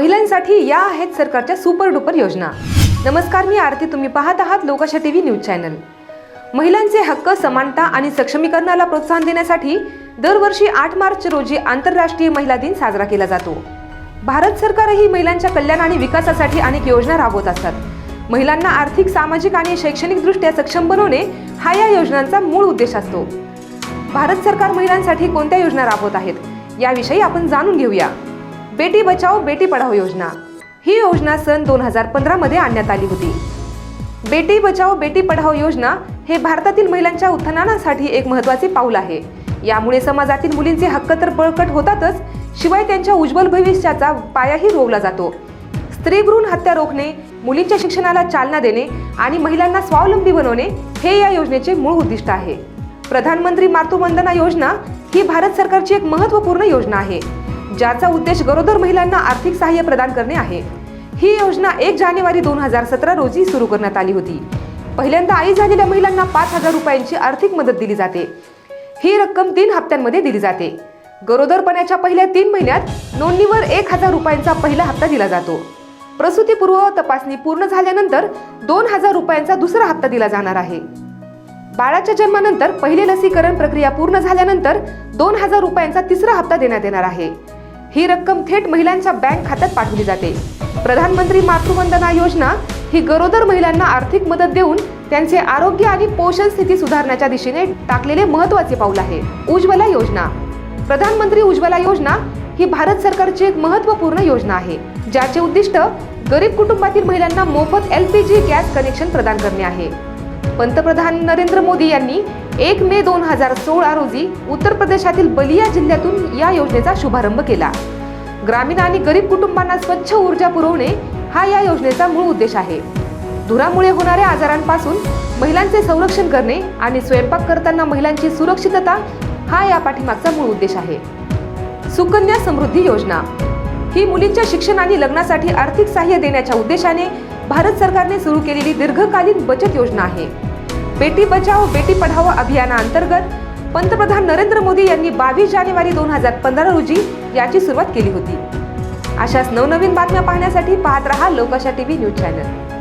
महिलांसाठी या आहेत सरकारच्या सुपर डुपर योजना. नमस्कार मी आरती. तुम्ही पाहत आहात लोकाशा टीव्ही न्यूज चॅनल. महिलांचे हक्क समानता आणि सक्षमीकरणाला प्रोत्साहन देण्यासाठी दरवर्षी आठ मार्च रोजी आंतरराष्ट्रीय महिला दिन साजरा केला जातो. भारत सरकारही महिलांच्या कल्याण आणि विकासासाठी अनेक योजना राबवत असतात. महिलांना आर्थिक सामाजिक आणि शैक्षणिकदृष्ट्या सक्षम बनवणे हा या योजनांचा मूळ उद्देश असतो. भारत सरकार महिलांसाठी कोणत्या योजना राबवत आहेत? याविषयी आपण जाणून घेऊया. बेटी बचाओ बेटी पढाओ योजना. ही योजना सन दोन हजार पंधरामध्ये आणण्यात आली होती. बेटी बचाओ बेटी पढाओ योजना हे भारतातील महिलांच्या उत्थानासाठी एक महत्त्वाचे पाऊल आहे. यामुळे समाजातील मुलींचे हक्क तर बळकट होतातच शिवाय त्यांच्या उज्ज्वल भविष्याचा पायाही रोवला जातो. स्त्रीभ्रूण हत्या रोखणे मुलींच्या शिक्षणाला चालना देणे आणि महिलांना स्वावलंबी बनवणे हे या योजनेचे मूळ उद्दिष्ट आहे. प्रधानमंत्री मातृवंदना योजना ही भारत सरकारची एक महत्त्वपूर्ण योजना आहे. ज्याचा उद्देश गरोदर महिलांना आर्थिक सहाय्य प्रदान करणे आहे. ही योजना एक जानेवारी दोन हजार सतरा रोजी सुरू करण्यात आली होती. पहिल्यांदा आई झालेल्या महिलांना पाच हजार रुपयांची आर्थिक मदत दिली जाते. ही रक्कम तीन हप्त्यांमध्ये दिली जाते. गरोदरपणाच्या पहिल्या तीन महिन्यात नोंदणीवर एक हजार रुपयांचा पहिला हप्ता दिला जातो. प्रसूतीपूर्व तपासणी पूर्ण झाल्यानंतर दोन हजार रुपयांचा दुसरा हप्ता दिला जाणार आहे. बाळाच्या जन्मानंतर पहिले लसीकरण प्रक्रिया पूर्ण झाल्यानंतर दोन हजार रुपयांचा तिसरा हप्ता देण्यात येणार आहे. ही रक्कम थेट महिलांच्या बँक खात्यात पाठवली जाते. प्रधानमंत्री मातृवंदना योजना ही गरोदर महिलांना आर्थिक मदत देऊन त्यांचे आरोग्य आणि पोषण स्थिती सुधारण्याच्या दिशेने टाकलेले महत्त्वाचे पाऊल आहे. उज्ज्वला योजना. प्रधानमंत्री उज्ज्वला योजना ही भारत सरकारची एक महत्त्वपूर्ण योजना आहे ज्याचे उद्दिष्ट गरीब कुटुंबातील महिलांना मोफत L P G gas connection प्रदान करणे आहे. पंतप्रधान नरेंद्र मोदी यांनी एक मे दोन हजार सोळा रोजी उत्तर प्रदेशातील बलिया जिल्ह्यातून या योजनेचा शुभारंभ केला. ग्रामीण आणि गरीब कुटुंबांना स्वच्छ ऊर्जा पुरवणे हा या योजनेचा मूळ उद्देश आहे. धुरामुळे होणाऱ्या आजारांपासून महिलांचे संरक्षण करणे आणि स्वयंपाक करताना महिलांची सुरक्षितता हा या पाठीमागचा मूळ उद्देश आहे. सुकन्या समृद्धी योजना. ही मुलींच्या शिक्षण आणि लग्नासाठी आर्थिक सहाय्य देण्याच्या उद्देशाने भारत सरकारने सुरू केलेली दीर्घकालीन बचत योजना आहे. बेटी बचाओ बेटी पढाओ अभियानाअंतर्गत पंतप्रधान नरेंद्र मोदी यांनी बावीस जानेवारी दोन हजार पंधरा रोजी याची सुरुवात केली होती. अशाच नवनवीन बातम्या पाहण्यासाठी पाहत रहा लोकशा टीव्ही न्यूज चॅनल.